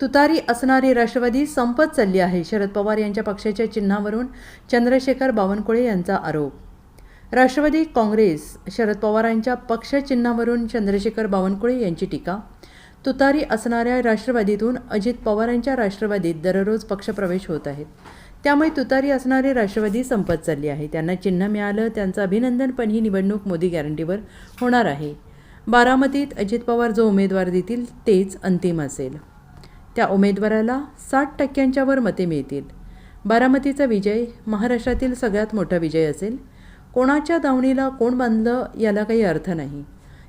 तुतारी असणारी राष्ट्रवादी संपत चालली आहे. शरद पवार यांच्या पक्षाच्या चिन्हावरून चंद्रशेखर बावनकुळे यांचा आरोप. राष्ट्रवादी काँग्रेस शरद पवारांच्या पक्षचिन्हावरून चंद्रशेखर बावनकुळे यांची टीका. तुतारी असणाऱ्या राष्ट्रवादीतून अजित पवारांच्या राष्ट्रवादीत दररोज पक्षप्रवेश होत आहेत त्यामुळे तुतारी असणारी राष्ट्रवादी संपत चालली आहे. त्यांना चिन्ह मिळालं त्यांचं अभिनंदन पण ही निवडणूक मोदी गॅरंटीवर होणार आहे. बारामतीत अजित पवार जो उमेदवार देतील तेच अंतिम असेल. त्या उमेदवाराला साठ टक्क्यांच्या वर मते मिळतील. बारामतीचा विजय महाराष्ट्रातील सगळ्यात मोठा विजय असेल. कोणाच्या दावणीला कोण बांधलं याला काही अर्थ नाही.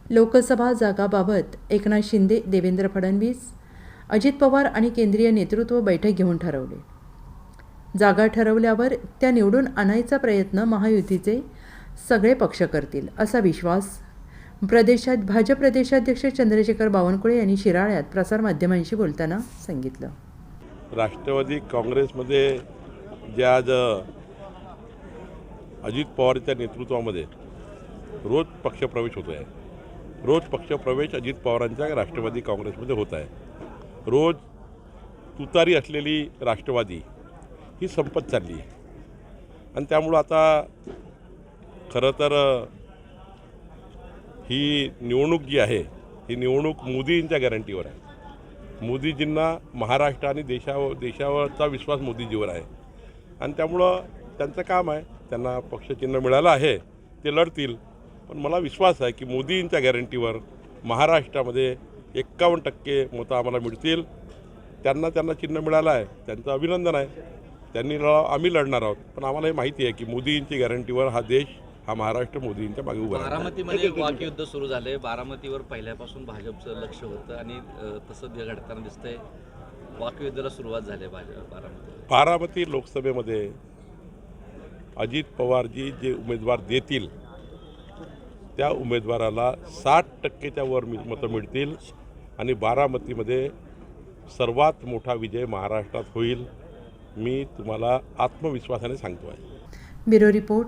लोकसभा जागाबाबत एकनाथ शिंदे देवेंद्र फडणवीस अजित पवार आणि केंद्रीय नेतृत्व बैठक घेऊन ठरवले. जागा ठरवल्यावर त्या निवडून आणायचा प्रयत्न महायुतीचे सगळे पक्ष करतील असा विश्वास प्रदेशात भाजप प्रदेशाध्यक्ष चंद्रशेखर बावनकुळे यांनी शिराळ्यात प्रसारमाध्यमांशी बोलताना सांगितलं. राष्ट्रवादी काँग्रेसमध्ये जे आज अजित पवारच्या नेतृत्वामध्ये रोज पक्षप्रवेश होतो आहे रोज पक्षप्रवेश अजित पवारांच्या राष्ट्रवादी काँग्रेसमध्ये होत आहे रोज तुतारी असलेली राष्ट्रवादी ही संपत चालली. आहे आणि त्यामुळं आता खरं तर ही निवडणूक जी आहे ही निवडणूक मोदींच्या गॅरंटीवर आहे. मोदीजींना महाराष्ट्र आणि देशावर देशावरचा विश्वास मोदीजीवर आहे. आणि त्यामुळं त्यांचं काम आहे त्यांना पक्षचिन्ह मिळालं आहे ते लढतील. पण मला विश्वास आहे की मोदींच्या गॅरंटीवर महाराष्ट्रामध्ये एक्कावन्न टक्के मतं आम्हाला मिळतील. त्यांना त्यांना चिन्ह मिळालं आहे त्यांचं अभिनंदन आहे. त्यांनी लढा आम्ही लढणार आहोत. पण आम्हाला हे माहिती आहे की मोदींची गॅरंटीवर हा देश हा महाराष्ट्र मोदींच्या मागे उभा. बारामतीमध्ये वाकयुद्ध सुरू झालंय. बारामतीवर पहिल्यापासून भाजपचं लक्ष होतं आणि तसं जे घडताना दिसतंय वाकयुद्धाला सुरुवात झाली भाजप बारामती बारामती लोकसभेमध्ये अजित पवारजी जे उमेदवार देतील त्या उमेदवाराला साठ टक्केच्या वर मि- मतं मिळतील आणि बारामतीमध्ये सर्वात मोठा विजय महाराष्ट्रात होईल मी तुम्हाला आत्मविश्वासाने सांगतो आहे bureau report.